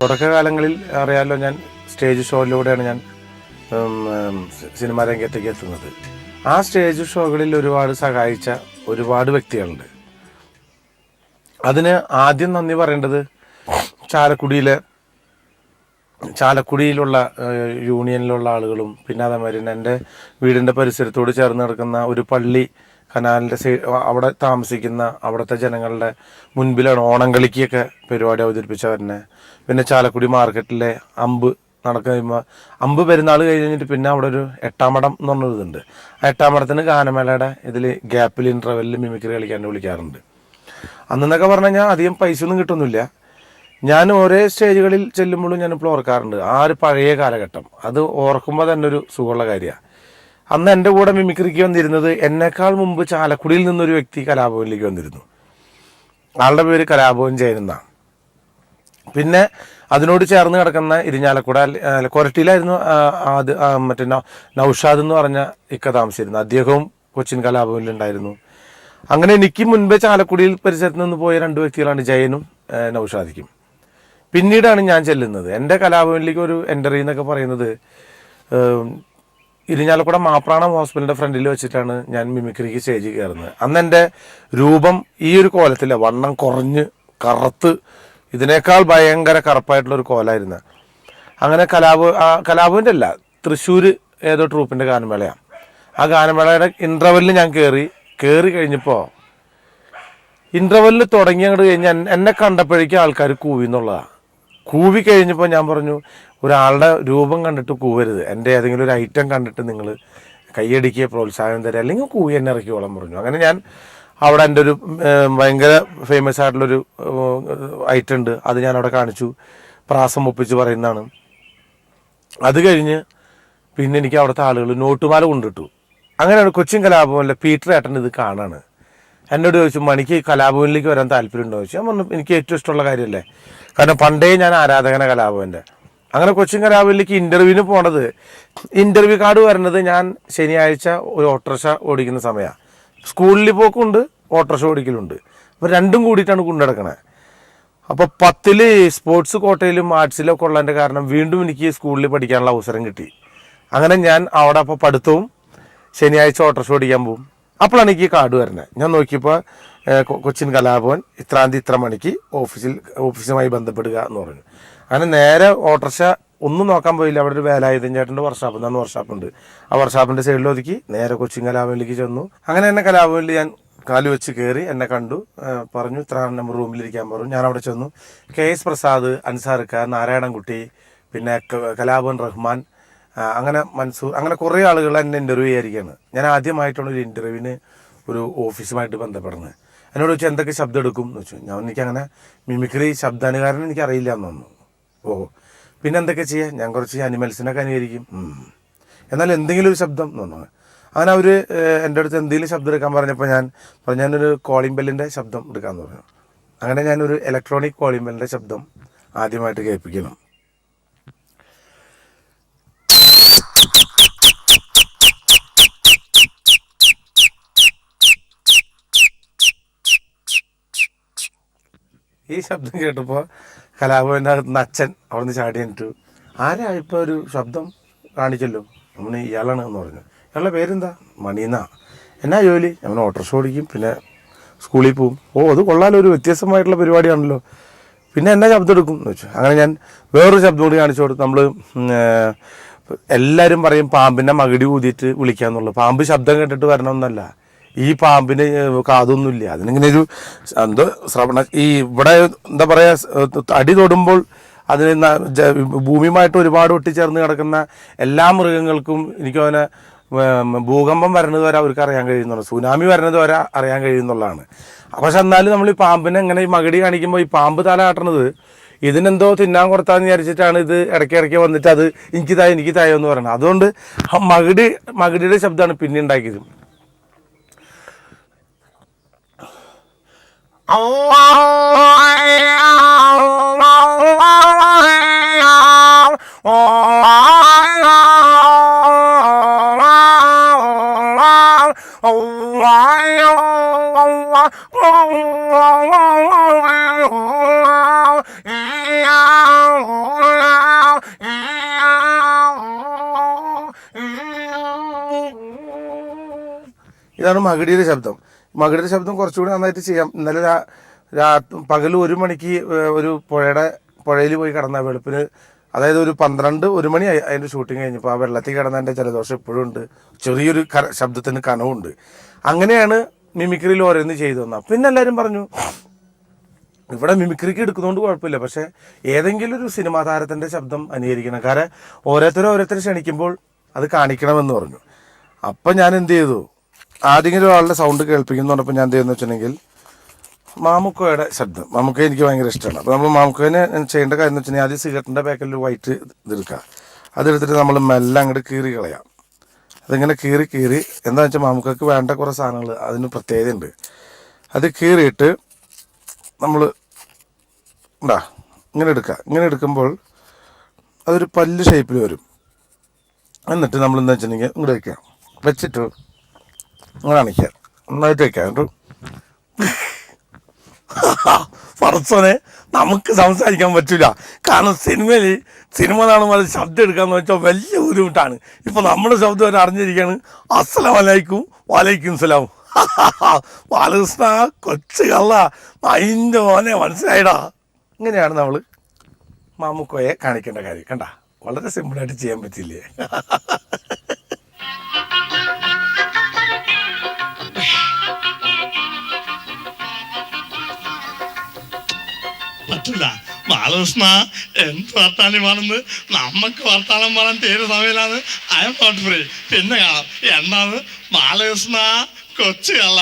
തുടക്കകാലങ്ങളിൽ അറിയാമല്ലോ ഞാൻ സ്റ്റേജ് ഷോയിലൂടെയാണ് ഞാൻ സിനിമാ രംഗത്തേക്ക് എത്തുന്നത്. ആ സ്റ്റേജ് ഷോകളിൽ ഒരുപാട് സഹായിച്ച ഒരുപാട് വ്യക്തികളുണ്ട്. അതിന് ആദ്യം നന്ദി പറയേണ്ടത് ചാലക്കുടിയിലെ ചാലക്കുടിയിലുള്ള യൂണിയനിലുള്ള ആളുകളും പിന്നെ അതേമാതിരി എന്റെ വീടിന്റെ പരിസരത്തോട് ചേർന്ന് കിടക്കുന്ന ഒരു പള്ളി കനാലിന്റെ അവിടെ താമസിക്കുന്ന അവിടുത്തെ ജനങ്ങളുടെ മുൻപിലാണ് ഓണം കളിക്കൊക്കെ പരിപാടി അവതരിപ്പിച്ചവരനെ പിന്നെ ചാലക്കുടി മാർക്കറ്റിലെ അമ്പ് നടക്കുന്ന അമ്പ് പെരുന്നാൾ കഴിഞ്ഞിട്ട് പിന്നെ അവിടെ ഒരു എട്ടാമടം എന്ന് പറഞ്ഞൊരു ഇതുണ്ട്. ആ എട്ടാമടത്തിന് ഗാനമേളയുടെ ഇതിൽ ഗ്യാപ്പിൽ ഇന്റർവെല്ലിൽ മിമിക്രി കളിക്കാൻ വിളിക്കാറുണ്ട്. അന്നെന്നൊക്കെ പറഞ്ഞു കഴിഞ്ഞാൽ അധികം പൈസ ഒന്നും കിട്ടുന്നില്ല. ഞാൻ ഒരേ സ്റ്റേജുകളിൽ ചെല്ലുമ്പോഴും ഞാനിപ്പോൾ ഓർക്കാറുണ്ട്. ആ ഒരു പഴയ കാലഘട്ടം. അത് ഓർക്കുമ്പോൾ തന്നെ ഒരു സുഖമുള്ള കാര്യമാണ് അന്ന് എന്റെ കൂടെ മിമിക്രിക്ക് വന്നിരുന്നത് എന്നെക്കാൾ മുമ്പ് ചാലക്കുടിയിൽ നിന്നൊരു വ്യക്തി കലാഭവനിലേക്ക് വന്നിരുന്നു. ആളുടെ പേര് കലാഭവൻ ചേരുന്ന പിന്നെ അതിനോട് ചേർന്ന് കിടക്കുന്ന ഇരിഞ്ഞാലക്കുട കൊരട്ടിയിലായിരുന്നു ആദ്യ മറ്റേ നൌഷാദ് എന്ന് പറഞ്ഞ ഇക്ക താമസിച്ചിരുന്നു അദ്ദേഹവും കൊച്ചിൻ കലാഭവനിലുണ്ടായിരുന്നു. അങ്ങനെ എനിക്ക് മുൻപേ ചാലക്കുടിയിൽ പരിസരത്ത് നിന്ന് പോയ രണ്ട് വ്യക്തികളാണ് ജയനും നൌഷാദിക്കും. പിന്നീടാണ് ഞാൻ ചെല്ലുന്നത്. എന്റെ കലാഭവനിലേക്ക് ഒരു എന്ററി എന്നൊക്കെ പറയുന്നത് ഇരിഞ്ഞാലക്കുട മാപ്രാണം ഹോസ്പിറ്റലിന്റെ ഫ്രണ്ടിൽ വെച്ചിട്ടാണ് ഞാൻ മിമിക്രിക്ക് സ്റ്റേജ് കയറുന്നത്. അന്ന് എന്റെ രൂപം ഈ ഒരു കോലത്തില്ല വണ്ണം കുറഞ്ഞ് കറുത്ത് ഇതിനേക്കാൾ ഭയങ്കര കറുപ്പായിട്ടുള്ള ഒരു കോലായിരുന്നു. അങ്ങനെ കലാപ ആ കലാഭവന്റെ അല്ല തൃശ്ശൂർ ഏതോ ട്രൂപ്പിന്റെ ഗാനമേളയാണ്. ആ ഗാനമേളയുടെ ഇന്റർവെല്ലിൽ ഞാൻ കയറി കയറി കഴിഞ്ഞപ്പോൾ ഇന്റർവെല്ലിൽ തുടങ്ങി അങ്ങോട്ട് കഴിഞ്ഞാൽ എന്നെ കണ്ടപ്പോഴേക്കും ആൾക്കാർ കൂവി എന്നുള്ളതാണ് കൂവി കഴിഞ്ഞപ്പോൾ ഞാൻ പറഞ്ഞു ഒരാളുടെ രൂപം കണ്ടിട്ട് കൂവരുത്. എന്റെ ഏതെങ്കിലും ഒരു ഐറ്റം കണ്ടിട്ട് നിങ്ങൾ കൈയടിക്കുക പ്രോത്സാഹനം തരിക അല്ലെങ്കിൽ കൂവി എന്നെ ഇറക്കിയോളം പറഞ്ഞു. അങ്ങനെ ഞാൻ അവിടെ എന്റെ ഒരു ഭയങ്കര ഫേമസ് ആയിട്ടുള്ളൊരു ഐറ്റം ഉണ്ട്. അത് ഞാൻ അവിടെ കാണിച്ചു. പ്രാസം ഒപ്പിച്ച് പറയുന്നതാണ്. അത് കഴിഞ്ഞ് പിന്നെ എനിക്ക് അവിടുത്തെ ആളുകൾ നോട്ടുമാല കൊണ്ടിട്ടു. അങ്ങനെയാണ് കൊച്ചിൻ കലാഭവനിലെ പീറ്റർ ഏട്ടൻ ഇത് കാണാണ്. എന്നോട് ചോദിച്ചു മണിക്ക് കലാഭവനിലേക്ക് വരാൻ താല്പര്യമുണ്ടോ? ചോദിച്ചു. ഞാൻ പറഞ്ഞു എനിക്ക് ഏറ്റവും ഇഷ്ടമുള്ള കാര്യമല്ലേ? കാരണം പണ്ടേ ഞാൻ ആരാധകന കലാഭവന്റെ അങ്ങനെ കൊച്ചിൻ കലാഭവനിലേക്ക് ഇന്റർവ്യൂവിന് പോണത് ഇന്റർവ്യൂ കാർഡ് വരുന്നത് ഞാൻ ശനിയാഴ്ച ഒരു ഓട്ടോറിക്ഷ ഓടിക്കുന്ന സമയമാണ് സ്കൂളിൽ പോക്കുണ്ട് ഓട്ടോറിക്ഷ ഓടിക്കലുണ്ട്. അപ്പോൾ രണ്ടും കൂടിയിട്ടാണ് കൊണ്ടുനടക്കണേ അപ്പോൾ പത്തിൽ സ്പോർട്സ് കോട്ടയിലും ആർട്സിലും ഒക്കെ ഉള്ളതിന്റെ കാരണം വീണ്ടും എനിക്ക് സ്കൂളിൽ പഠിക്കാനുള്ള അവസരം കിട്ടി. അങ്ങനെ ഞാൻ അവിടെ അപ്പോൾ പഠിത്തവും ശനിയാഴ്ച ഓട്ടോറിക്ഷ ഓടിക്കാൻ പോകും അപ്പോഴാണ് എനിക്ക് കാർഡ് വരുന്നത്. ഞാൻ നോക്കിയപ്പോൾ കൊച്ചിൻ കലാഭവൻ ഇത്രാം തീയതി ഇത്ര മണിക്ക് ഓഫീസിൽ ഓഫീസുമായി ബന്ധപ്പെടുക എന്ന് പറഞ്ഞു. അങ്ങനെ നേരെ ഓട്ടർഷ ഒന്നും നോക്കാൻ പോയില്ല. അവിടെ ഒരു വേലായുധൻ ചേട്ടന്റെ വർഷാപ്പ് എന്നാണ് വർഷാപ്പുണ്ട് ആ വർഷാപ്പിന്റെ സൈഡിൽ ഒതുക്കി നേരെ കൊച്ചിൻ കലാഭവനിലേക്ക് ചെന്നു. അങ്ങനെ എന്നെ കലാഭവനിൽ ഞാൻ കാൽ വെച്ച് കയറി എന്നെ കണ്ടു. പറഞ്ഞു ഇത്ര നമ്പർ റൂമിലിരിക്കാൻ പറഞ്ഞു. ഞാൻ അവിടെ ചെന്നു. കെ എസ് പ്രസാദ് അൻസാർക്ക നാരായണൻകുട്ടി പിന്നെ കലാഭവൻ റഹ്മാൻ അങ്ങനെ മൻസൂർ അങ്ങനെ കുറേ ആളുകൾ എന്നെ ഇന്റർവ്യൂ ചെയ്യാതിരിക്കുകയാണ് ഞാൻ ആദ്യമായിട്ടാണ് ഒരു ഇന്റർവ്യൂവിന് ഒരു ഓഫീസുമായിട്ട് ബന്ധപ്പെടുന്നത്. എന്നോട് ചോദിച്ചു എന്തൊക്കെ ശബ്ദം എടുക്കും? എന്ന് വെച്ചു ഞാൻ എനിക്കങ്ങനെ മിമിക്രി ശബ്ദാനുകാരൻ എനിക്ക് അറിയില്ല എന്ന് തോന്നുന്നു ഓ പിന്നെ എന്തൊക്കെ ചെയ്യാം? ഞാൻ കുറച്ച് അനിമൽസിനൊക്കെ അനുകരിക്കും. എന്നാൽ എന്തെങ്കിലും ഒരു ശബ്ദം എന്ന് പറഞ്ഞു. അങ്ങനെ അവർ എന്റെ അടുത്ത് എന്തെങ്കിലും ശബ്ദം എടുക്കാൻ പറഞ്ഞപ്പോൾ ഞാൻ പറഞ്ഞു ഞാനൊരു കോളിംഗ് ബെല്ലിന്റെ ശബ്ദം എടുക്കാമെന്ന് പറഞ്ഞു. അങ്ങനെ ഞാനൊരു ഇലക്ട്രോണിക് കോളിംഗ് ബെല്ലിന്റെ ശബ്ദം ആദ്യമായിട്ട് കേൾപ്പിക്കണം ഈ ശബ്ദം കേട്ടപ്പോൾ കലാഭവന്റെ അകത്തുനിന്ന് അച്ഛൻ അവിടുന്ന് ചാടി എന്നിട്ടു ആരാ ഇപ്പോൾ ഒരു ശബ്ദം കാണിച്ചല്ലോ? നമ്മൾ ഇയാളാണ് എന്ന് പറഞ്ഞു. ഇയാളുടെ പേരെന്താ? മണീന്നാ എന്നാ ജോലി? നമ്മൾ ഓട്ടോറിക്ഷ ഓടിക്കും പിന്നെ സ്കൂളിൽ പോവും. ഓ അത് കൊള്ളാലോ ഒരു വ്യത്യസ്തമായിട്ടുള്ള പരിപാടിയാണല്ലോ. പിന്നെ എന്നാ ശബ്ദം എടുക്കും എന്ന് വെച്ചു. അങ്ങനെ ഞാൻ വേറൊരു ശബ്ദം കൂടി കാണിച്ചു കൊടുത്തു. നമ്മൾ എല്ലാവരും പറയും പാമ്പിനെ മകിടി ഊതിയിട്ട് വിളിക്കാമെന്നുള്ളൂ പാമ്പ് ശബ്ദം കേട്ടിട്ട് വരണമെന്നല്ല. ഈ പാമ്പിന് കാതൊന്നുമില്ല. അതിനിങ്ങനെ ഒരു എന്തോ ശ്രവണ ഈ ഇവിടെ എന്താ പറയാ അടി തൊടുമ്പോൾ അതിന് ഭൂമിയുമായിട്ട് ഒരുപാട് ഒട്ടിച്ചേർന്ന് കിടക്കുന്ന എല്ലാ മൃഗങ്ങൾക്കും എനിക്ക് അവനെ ഭൂകമ്പം വരണത് വരെ അവർക്ക് അറിയാൻ കഴിയുന്നുള്ളൂ. സുനാമി വരണത് വരെ അറിയാൻ കഴിയുന്നുള്ളതാണ്. പക്ഷെ എന്നാലും നമ്മൾ ഈ പാമ്പിനെ ഇങ്ങനെ ഈ മകിടി കാണിക്കുമ്പോൾ ഈ പാമ്പ് തല കാട്ടണത് ഇതിനെന്തോ തിന്നാൻ കൊടുത്താന്ന് വിചാരിച്ചിട്ടാണ് ഇത് ഇടയ്ക്ക് ഇടയ്ക്ക് വന്നിട്ട് അത് എനിക്ക് തായോ എനിക്ക് തായോ എന്ന് പറയുന്നത് അതുകൊണ്ട് മകിടി മകിടിയുടെ ശബ്ദമാണ് പിന്നെ ഉണ്ടാക്കിയത്. Oh, ഇതാണ് മകിടിയുടെ ശബ്ദം. മകിടിയുടെ ശബ്ദം കുറച്ചുകൂടി നന്നായിട്ട് ചെയ്യാം. ഇന്നലെ രാ പകൽ ഒരു മണിക്ക് ഒരു പുഴയുടെ പുഴയിൽ പോയി കിടന്ന വെളുപ്പിന് അതായത് ഒരു പന്ത്രണ്ട് ഒരു മണി അതിന്റെ ഷൂട്ടിങ് കഴിഞ്ഞപ്പോൾ ആ വെള്ളത്തിൽ കിടന്നതിന്റെ ജലദോഷം ഇപ്പോഴും ഉണ്ട്. ചെറിയൊരു കര ശബ്ദത്തിന് കനവുണ്ട്. അങ്ങനെയാണ് മിമിക്രിയിൽ ഓരോന്ന് ചെയ്തു തന്നത്. പിന്നെ എല്ലാവരും പറഞ്ഞു ഇവിടെ മിമിക്രിക്ക് എടുക്കുന്നതുകൊണ്ട് കുഴപ്പമില്ല. പക്ഷേ ഏതെങ്കിലും ഒരു സിനിമാ താരത്തിന്റെ ശബ്ദം അനുകരിക്കണം കാരണം ഓരോരുത്തരും ഓരോരുത്തർ ക്ഷണിക്കുമ്പോൾ അത് കാണിക്കണമെന്ന് പറഞ്ഞു. അപ്പം ഞാൻ എന്ത് ചെയ്തു? ആരെങ്കിലും ഒരാളുടെ സൗണ്ട് കേൾപ്പിക്കുന്നു പറഞ്ഞപ്പോൾ ഞാൻ എന്ത് ചെയ്യുന്നു വെച്ചിട്ടുണ്ടെങ്കിൽ മാമുക്കോയുടെ ശബ്ദം. മാമുക്ക എനിക്ക് ഭയങ്കര ഇഷ്ടമാണ്. അപ്പോൾ നമ്മൾ മാമുക്കോനെ ചെയ്യേണ്ട കാര്യം എന്ന് വെച്ചിട്ടുണ്ടെങ്കിൽ ആദ്യം സിഗരറ്റിന്റെ പാക്കറ്റിൽ വൈറ്റ് ഇതെടുക്കുക. അതെടുത്തിട്ട് നമ്മൾ മെല്ലെ അങ്ങോട്ട് കീറി കളയാം. അതിങ്ങനെ കീറി കീറി എന്താ വെച്ചാൽ മാമുക്കക്ക് വേണ്ട കുറേ സാധനങ്ങൾ അതിന് പ്രത്യേകതയുണ്ട് അത് കീറിയിട്ട് നമ്മൾ ഉണ്ടാ ഇങ്ങനെ എടുക്കുക. ഇങ്ങനെ എടുക്കുമ്പോൾ അതൊരു പല്ല് ഷേപ്പിൽ വരും. എന്നിട്ട് നമ്മൾ എന്താ വെച്ചിട്ടുണ്ടെങ്കിൽ ഇങ്ങോട്ട് വയ്ക്കാം വെച്ചിട്ട് അണിക്കുക നന്നായിട്ട് എന്നിട്ട് പറച്ചോനെ നമുക്ക് സംസാരിക്കാൻ പറ്റില്ല കാരണം സിനിമയിൽ സിനിമ അത് ശബ്ദം എടുക്കാന്ന് വെച്ചാൽ വലിയ ബുദ്ധിമുട്ടാണ്. ഇപ്പൊ നമ്മുടെ ശബ്ദം വരെ അറിഞ്ഞിരിക്കാണ് അസ്സലാം വലൈക്കും വലൈക്കും സലാം. ബാലകൃഷ്ണ കൊച്ചു കള്ള അതിന്റെ മോനെ മനസ്സിലായിടാ. ഇങ്ങനെയാണ് നമ്മൾ മാമുക്കോയെ കാണിക്കേണ്ട കാര്യം. കണ്ട? വളരെ സിമ്പിളായിട്ട് ചെയ്യാൻ പറ്റില്ലേ പറ്റില്ല ബാലകൃഷ്ണ എന്ത് വർത്താനമാണെന്ന് നമുക്ക് വർത്താനം പറയാൻ തീരെ സമയമില്ലാന്ന്. ഐ എം നോട്ട് ഫ്രീ പിന്നെ കാണാം. എന്താണ് ബാലകൃഷ്ണ കൊച്ചു കള്ള